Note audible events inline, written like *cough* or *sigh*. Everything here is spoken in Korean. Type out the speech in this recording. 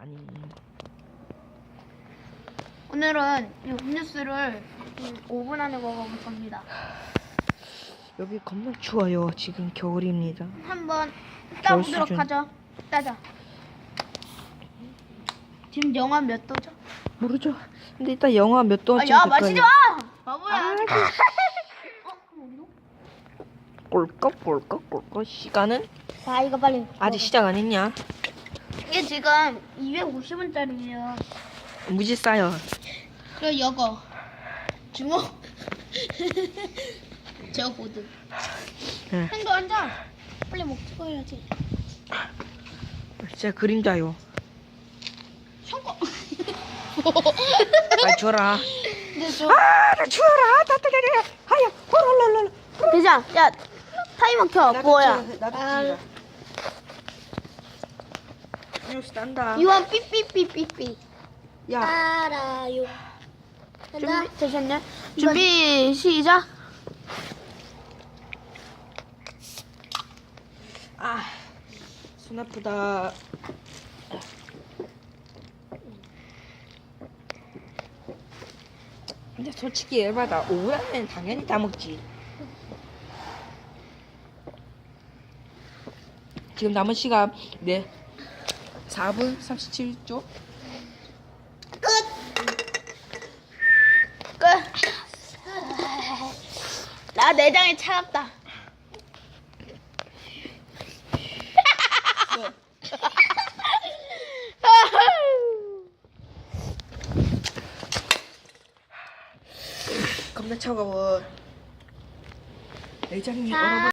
아니 오늘은 이 음료수를 5분 안에 먹어볼 겁니다. 여기 겁나 추워요. 지금 겨울입니다. 한번 겨울 따보도록 수준. 하죠. 따자. 지금 영하 몇 도죠? 모르죠. 근데 일단 영화 몇 아, 도쯤 야될 마시지. 마. 바보야. 아, *laughs* 어? 그럼 어디로? 꼴꺽 꼴꺽 꼴꺽 시간은 자 이거 빨리. 아직 시작 안 했냐? 이게 지금 250원짜리예요. 무지 싸요. 그리고 이거 주먹. *laughs* 저 보드. 예. 한거 앉아. 빨리 먹 찍어야지. 진짜 그림자요. 샹거. 아 줘라. 근데 저 아, 나 추워라. 따뜻하게. 하야. 호랄랄랄. 대장 야 타이머 켜 뭐야? 나도 아. 뉴스 딴다. 유한 삐삐삐삐삐. 야, 알아요. 준비 되셨냐? 준비 시작. 아, 손 아프다. 근데 솔직히 열받아. 오후라면 당연히 다 먹지. 지금 남은 시간 네 4분 37초. 끝. 끝. 나 내장이 차갑다. 겁나 차가워. 내장이 자. 얼어버.